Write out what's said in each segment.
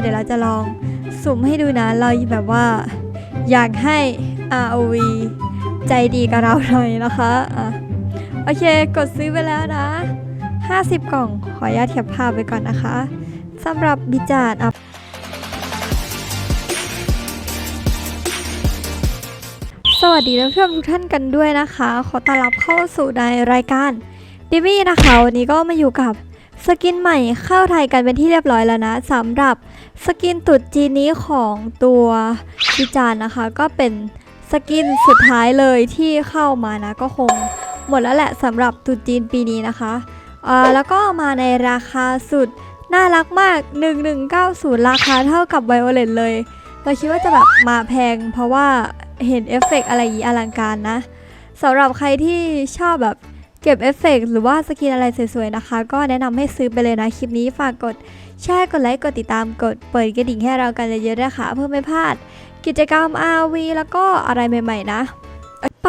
เดี๋ยวเราจะลองสุ่มให้ดูนะ เราแบบว่าอยากให้ ROV ใจดีกับเราหน่อยนะคะอะโอเคกดซื้อไปแล้วนะ 50 กล่องขออนุญาตเก็บภาพไปก่อนนะคะสำหรับบิจาร์ดอะสวัสดีท่านทุกท่านกันด้วยนะคะ ขอต้อนรับเข้าสู่ในรายการดิมี่นะคะ วันนี้ก็มาอยู่กับ สกินใหม่เข้าไทยกันเป็นที่เรียบร้อยแล้วนะสำหรับสกินตุดจีนี้ของตัวพิจารณ์นะคะ ก็เป็นสกินสุดท้ายเลยที่เข้ามานะก็คงหมดแล้วแหละสำหรับตุดจีนปีนี้นะคะอ่าแล้วก็มาในราคาสุดน่ารักมาก 1190 ราคาเท่ากับไวโอเลตเลย เราคิดว่าจะแบบมาแพงเพราะว่าเห็นเอฟเฟกต์อะไรอย่างอลังการนะสำหรับใครที่ชอบแบบ เก็บเอฟเฟกต์หรือว่าสกินอะไรสวยๆนะคะ ก็แนะนำให้ซื้อไปเลยนะ คลิปนี้ฝากกดแชร์กดไลค์กดติดตามกดเปิดกระดิ่งให้เรากันเยอะๆนะคะเพื่อไม่พลาด กิจกรรม RV แล้วก็อะไรใหม่ๆนะ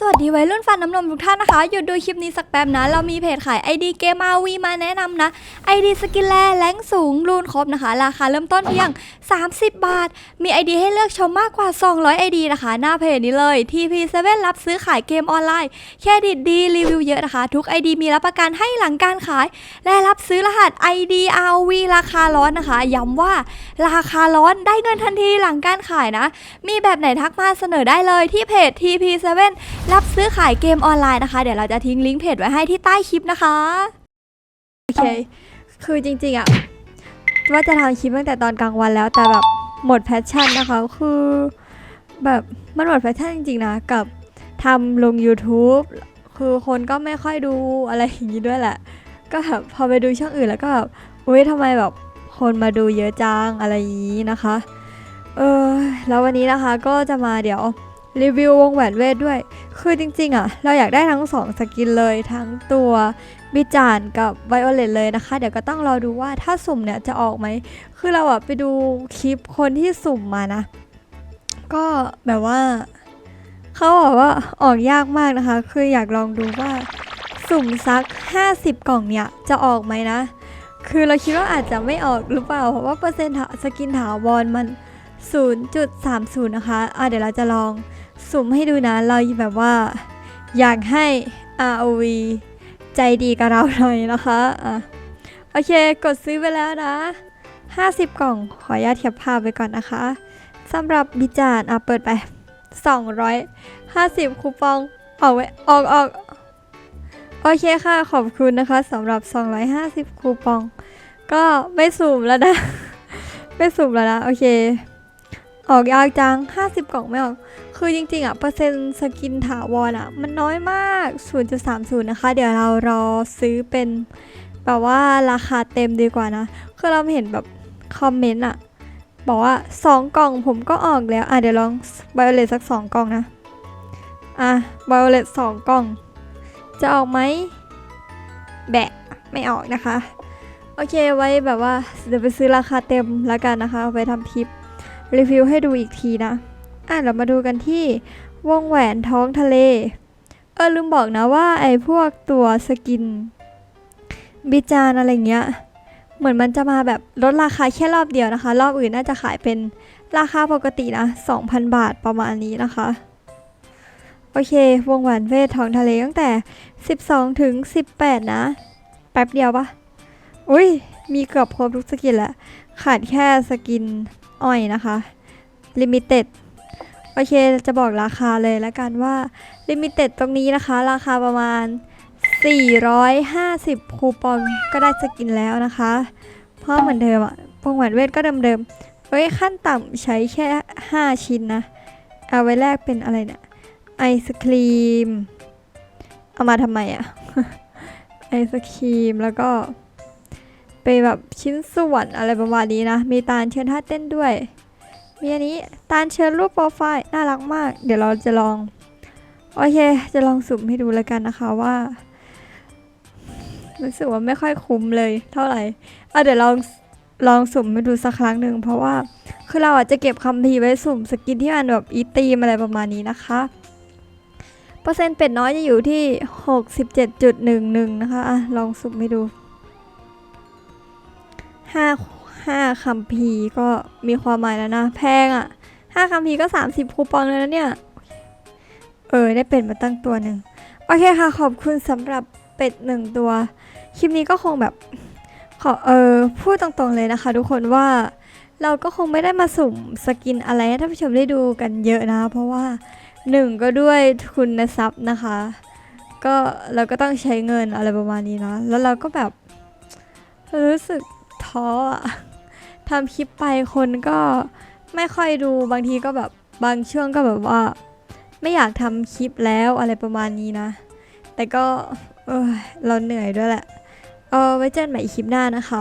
สวัสดีวัยรุ่นฟันน้ำนมทุกท่านนะคะ หยุดดูคลิปนี้สักแป๊บนะ เรามีเพจขาย ID เกม RV มาแนะนำนะ ID สกินแลแรงสูงรูนครบนะคะ ราคาเริ่มต้นเพียง 30 บาท มี ID ให้เลือกชมมากกว่า 200 ID นะคะ หน้าเพจนี้เลย TP7 รับซื้อขายเกมออนไลน์แค่ดิดดีรีวิวเยอะนะคะ ทุก ID มีรับประกันให้หลังการขาย และรับซื้อรหัส ID RV ราคาร้อนนะคะย้ำว่าราคาร้อนได้เงินทันทีหลังการขายนะ มีแบบไหนทักมาเสนอได้เลยที่เพจ TP7 รับซื้อขายเกมออนไลน์นะคะ เดี๋ยวเราจะทิ้งลิงก์เพจไว้ให้ที่ใต้คลิปนะคะ โอเค คือจริงๆอะว่าจะทำคลิปตั้งแต่ตอนกลางวันแล้วแต่แบบหมดแพชชั่นนะคะ คือแบบมันหมดแพชชั่นจริงๆนะ กับทำลง YouTube คือคนก็ไม่ค่อยดูอะไรอย่างนี้ด้วยแหละ ก็แบบพอไปดูช่องอื่นแล้วก็แบบอุ้ยทำไมแบบคนมาดูเยอะจังอะไรอย่างนี้นะคะ เออแล้ววันนี้นะคะก็จะมาเดี๋ยว รีวิววงแหวนเวทด้วย คือจริงๆอะ เราอยากได้ทั้งสองสกินเลยทั้งตัวบิจานกับไวโอเลตเลยนะคะ เดี๋ยวก็ต้องรอดูว่าถ้าสุ่มเนี่ยจะออกไหม คือเราอะไปดูคลิปคนที่สุ่มมานะ ก็แบบว่า เขาบอกว่าออกยากมากนะคะ คืออยากลองดูว่าสุ่มซัก 50 กล่องเนี่ยจะออกไหมนะ คือเราคิดว่าอาจจะไม่ออกหรือเปล่า เพราะว่าเปอร์เซ็นต์สกินถาวรมัน 0.30 นะคะ อะเดี๋ยวเราจะลอง สุ่มให้ดูนะ เราแบบว่า อยากให้ ROV ใจดีกับเราหน่อยนะคะอะโอเคกดซื้อไปแล้วนะ 50 กล่องขออนุญาตเก็บภาพไปก่อนนะคะสำหรับบิจารอะเปิดไป 250 คูปองออกไว้ออกออกโอเคค่ะขอบคุณนะคะสำหรับ 250 คูปอง ก็ไม่สุ่มแล้วนะ ไม่สุ่มแล้วนะ โอเค ออกยากจัง 50 กล่องไม่ออก คือจริงๆอะ เปอร์เซ็นต์สกินถาวรอะ มันน้อยมาก 0.30 นะคะ เดี๋ยวเรารอซื้อเป็นแบบว่าราคาเต็มดีกว่านะ คือเราเห็นแบบคอมเมนต์อะ บอกว่า 2 กล่องผมก็ออกแล้ว อะ เดี๋ยวลองไบโอเลตสัก 2 กล่องนะ อะไบโอเลต2กล่อง จะออกไหม แบะ ไม่ออกนะคะ โอเคไว้แบบว่าเดี๋ยวไปซื้อราคาเต็มแล้วกันนะคะ ไปทำคลิป รีวิวให้ดูอีกทีนะอะเรามาดูกันที่วงแหวนท้องทะเล เออลืมบอกนะว่าไอ้พวกตัวสกิน บิจานอะไรเงี้ย เหมือนมันจะมาแบบลดราคาแค่รอบเดียวนะคะ รอบอื่นน่าจะขายเป็นราคาปกตินะ 2,000 บาทประมาณนี้นะคะ โอเค วงแหวนเวทท้องทะเลตั้งแต่ 12 ถึง 18 นะ แป๊บเดียวปะอุ้ยมีเกือบครบทุกสกินแล้วขาดแค่สกิน อ้อยนะคะ Limited โอเคจะบอกราคาเลยแล้วกันว่า Limited ตรงนี้นะคะ ราคาประมาณ 450 คูปองก็ได้สกินแล้วนะคะ เพราะเหมือนเดิมอะพวงหวนเวทก็เดิมๆเฮ้ยขั้นต่ำใช้แค่ 5 ชิ้นนะ เอาไว้แลกเป็นอะไรเนี่ยไอศครีม เอามาทำไมอะไอศครีมแล้วก็ ไปแบบชิ้นส่วนอะไรประมาณนี้นะ มีตาลเชิญท่าเต้นด้วย มีอันนี้ตาลเชิญรูปโปรไฟล์น่ารักมาก เดี๋ยวเราจะลอง โอเค จะลองสุ่มให้ดูแล้วกันนะคะว่า รู้สึกว่าไม่ค่อยคุ้มเลยเท่าไหร่เอาเดี๋ยวลองลองสุ่มให้ดูสักครั้งหนึ่งเพราะว่าคือเราอาจจะเก็บคำพีร์ไว้สุ่มสกินที่มันแบบอีตีมอะไรประมาณนี้นะคะ เปอร์เซ็นต์เป็ดน้อยจะอยู่ที่ 67.11 นะคะอะลองสุ่มให้ดู 5 5คัมภีร์ก็มีความหมายแล้วนะ แพงอะ่ะ5คัมภีก็ 30 คูปองเลยนะเนี่ย เออ ได้เป็ดมาตั้งตัวหนึ่ง โอเคค่ะ ขอบคุณสำหรับเป็ดหนึ่งตัว คลิปนี้ก็คงแบบขอเออพูดตรงๆเลยนะคะ ทุกคนว่าเราก็คงไม่ได้มาสุ่มสกินอะไรให้ท่านผู้ชมได้ดูกันเยอะนะ เพราะว่าหนึ่งก็ด้วยทุนทรัพย์นะคะ ก็เราก็ต้องใช้เงินอะไรประมาณนี้เนาะแล้วเราก็แบบรู้สึก ท้ออะทำคลิปไปคนก็ไม่ค่อยดูบางทีก็แบบบางช่วงก็แบบว่า ไม่อยากทำคลิปแล้วอะไรประมาณนี้นะ แต่ก็เออเราเหนื่อยด้วยแหละเออไว้เจอกันใหม่คลิปหน้านะคะ